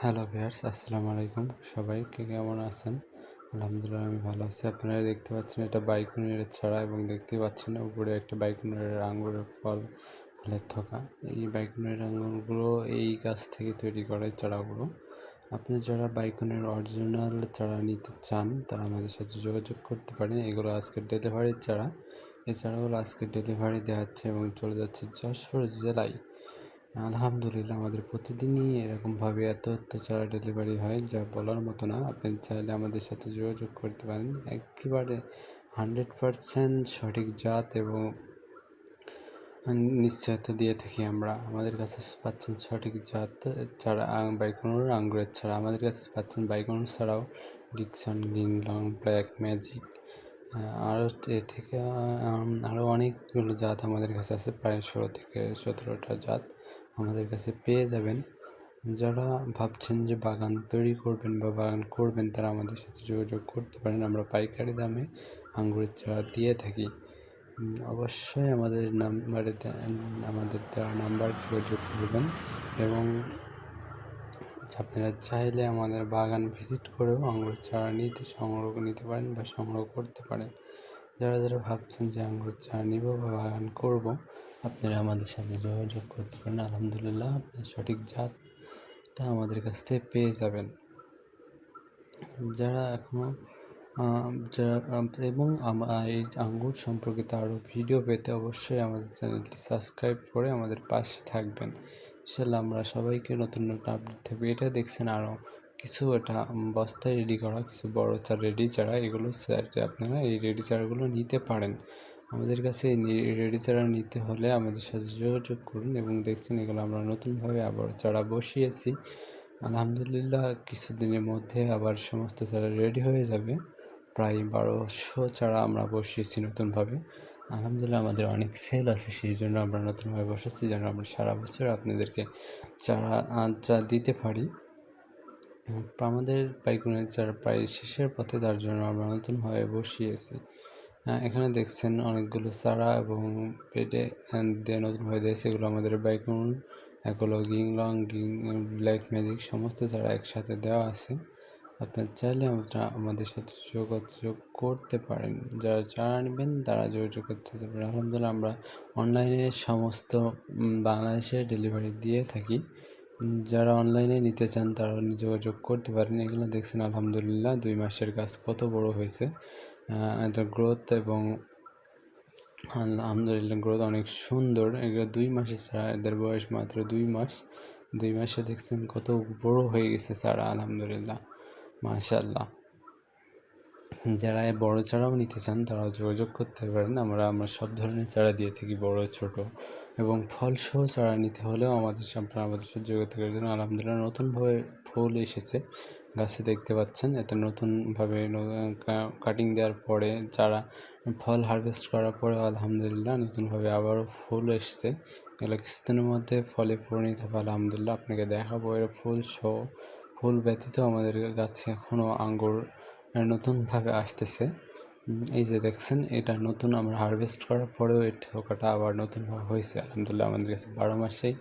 Hello viewers আসসালামু আলাইকুম। সবাই কে কেমন আছেন? আলহামদুলিল্লাহ, আমি ভালো আছি। আপনারা দেখতে পাচ্ছেন এটা বাইকুনের ছাড়া এবং দেখতে পাচ্ছেন উপরে একটা বাইকুনের আঙ্গুরের ফল, ফলের থকা। এই বাইকুনের আঙ্গুরগুলো এই গাছ থেকে তৈরি করে চারাগুলো। আপনি যারা বাইকুনের অরিজিনাল চারা নিতে চান, তারা আমাদের সাথে যোগাযোগ করতে পারেন। এগুলো আজকে ডেলিভারির চারা। চারাগুলো আজকে ডেলিভারি দেওয়া হচ্ছে এবং চলে যাচ্ছে যশোর জেলায়। আলহামদুলিল্লাহ, আমাদের প্রতিদিনই এরকমভাবে এত এত চারা ডেলিভারি হয়, যা বলার মতো না। আপনি চাইলে আমাদের সাথে যোগাযোগ করতে পারেন। একেবারে হান্ড্রেড পারসেন্ট সঠিক জাত এবং নিশ্চয়তা দিয়ে থাকি আমরা। আমাদের কাছে পাচ্ছেন সঠিক জাত ছাড়া বাইকনুর আঙ্গুরের ছাড়া। আমাদের কাছে পাচ্ছেন বাইকনুর ছাড়াও Dixon green long, black magic. আরও এ থেকে আরও অনেকগুলো জাত আমাদের কাছে আছে, প্রায় ষোলো থেকে সতেরোটা জাত। আমাদের কাছে পেয়ে যাবেন। যারা ভাবছেন যে বাগান তৈরি করবেন বা বাগান করবেন, তারা আমাদের সাথে যোগাযোগ করতে পারেন। আমরা পাইকারি দামে আঙ্গুরের চারা দিয়ে থাকি। অবশ্যই আমাদের নাম্বারে আমাদের দেওয়া নাম্বার যোগাযোগ করবেন এবং আপনারা চাইলে আমাদের বাগান ভিজিট করেও আঙ্গুর চারা নিতে সংগ্রহ নিতে পারেন বা সংগ্রহ করতে পারেন। যারা যারা ভাবছেন যে আঙ্গুর চারা নিব বা বাগান করব আপনারা আমাদের সাথে যোগাযোগ করতে পারেন। আলহামদুলিল্লাহ আপনি সঠিক জাতটা আমাদের কাছ থেকে পেয়ে যাবেন। যারা এখনও যারা, এবং এই আঙ্গুর সম্পর্কিত আরও ভিডিও পেতে অবশ্যই আমাদের চ্যানেলটি সাবস্ক্রাইব করে আমাদের পাশে থাকবেন। ইনশাল্লাহ আমরা সবাইকে নতুন নতুন আপডেট থাকবে। এটা দেখছেন আরও কিছু এটা বস্তায় রেডি করা, কিছু বড় চার রেডি চারা, এগুলো আপনারা এই রেডি চারাগুলো নিতে পারেন। আমাদের কাছে রেডি চারা নিতে হলে আমাদের সাথে যোগাযোগ করুন এবং দেখছেন এগুলো আমরা নতুনভাবে আবার চারা বসিয়েছি। আলহামদুলিল্লাহ কিছুদিনের মধ্যে আবার সমস্ত চারা রেডি হয়ে যাবে। প্রায় বারোশো চারা আমরা বসিয়েছি নতুনভাবে। আলহামদুলিল্লাহ আমাদের অনেক সেল আছে, সেই জন্য আমরা নতুনভাবে বসাচ্ছি যেন আমরা সারা বছর আপনাদেরকে চারা চা দিতে পারি। আমাদের পাইকুনের চারা প্রায় শেষের পথে, তার জন্য আমরা নতুনভাবে বসিয়েছি। এখানে দেখছেন অনেকগুলো চারা এবং পেটে দিয়ে হয়ে দিয়েছে এগুলো আমাদের বাইকুন এগুলো গিং লং গিং ব্ল্যাক ম্যাজিক সমস্ত চারা একসাথে দেওয়া আছে। আপনার চাইলে আমরা আমাদের সাথে যোগাযোগ করতে পারেন। যারা চারা নেবেন তারা যোগাযোগ করতে পারেন। আলহামদুলিল্লাহ, আমরা অনলাইনে সমস্ত বাংলাদেশে ডেলিভারি দিয়ে থাকি। যারা অনলাইনে নিতে চান, তারা যোগাযোগ করতে পারেন। এগুলো দেখছেন, আলহামদুলিল্লাহ, দুই মাসের কাজ কত বড় হয়েছে। এটা গ্রোথ এবং আলহামদুলিল্লাহ গ্রোথ অনেক সুন্দর। এগুলো দুই মাসে ছাড়া, এদের বয়স মাত্র দুই মাস। দুই মাসে দেখছেন কত বড় হয়ে গেছে ছাড়া আলহামদুলিল্লাহ মাশাল্লাহ যারা বড় চারাও নিতে চান তারাও যোগাযোগ করতে পারেন। আমরা আমরা সব ধরনের চারা দিয়ে থাকি, বড়, ছোট। এবং ফল ফলসহ চারা নিতে হলেও আমাদের আপনারা আমাদের সাথে যোগাযোগ করে আলহামদুলিল্লাহ নতুনভাবে ফুল এসেছে। গাছে দেখতে পাচ্ছেন, এটা নতুনভাবে কাটিং দেওয়ার পরে চারা, ফল হারভেস্ট করার পরে আলহামদুলিল্লাহ নতুনভাবে আবারও ফুল এসছে। এগুলো কিছুদিনের মধ্যে ফলে পরিণত হবে, আলহামদুলিল্লাহ আপনাকে দেখাবো। এর ফুল সহ, ফুল ব্যতীত আমাদের গাছে এখনও আঙ্গুর নতুনভাবে আসতেছে। এই যে দেখছেন, এটা নতুন আমরা হারভেস্ট করার পরেও এই ঠোকাটা আবার নতুনভাবে হয়েছে। আলহামদুলিল্লাহ আমাদের কাছে বারো মাসেই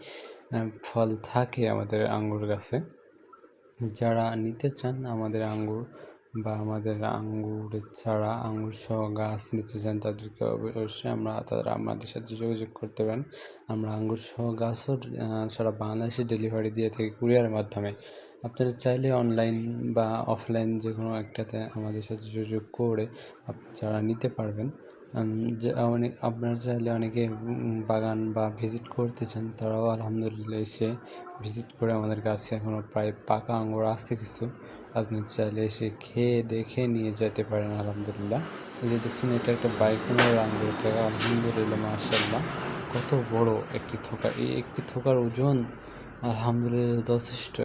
ফল থাকে আমাদের আঙ্গুর গাছে। যারা নিতে চান আমাদের আঙ্গুর বা আমাদের আঙ্গুরের ছাড়া আঙ্গুর সহ গাছ নিতে চান, তাদেরকে অবশ্যই আমরা, তারা আমাদের সাথে যোগাযোগ করতে পারেন। আমরা আঙ্গুর সহ গাছও সারা বাংলাদেশে ডেলিভারি দিয়ে থাকি কুরিয়ারের মাধ্যমে। আপনারা চাইলে অনলাইন বা অফলাইন যে কোনো একটাতে আমাদের সাথে যোগাযোগ করে যারা নিতে পারবেন। যে, অনেক, আপনারা চাইলে অনেকে বাগান বা ভিজিট করতে চান, তারাও আলহামদুলিল্লাহ এসে ভিজিট করে আমাদের কাছে এখনও প্রায় পাকা আঙুর আছে কিছু। আপনি চাইলে এসে খেয়ে দেখে নিয়ে যেতে পারেন আলহামদুলিল্লাহ। এই যে দেখছেন, এটা একটা বাইকুনের আঙ্গুর থেকে আলহামদুলিল্লাহ মার্শাল্লাহ কত বড় একটি থোকা, এই একটি থোকার ওজন আলহামদুলিল্লাহ যথেষ্ট।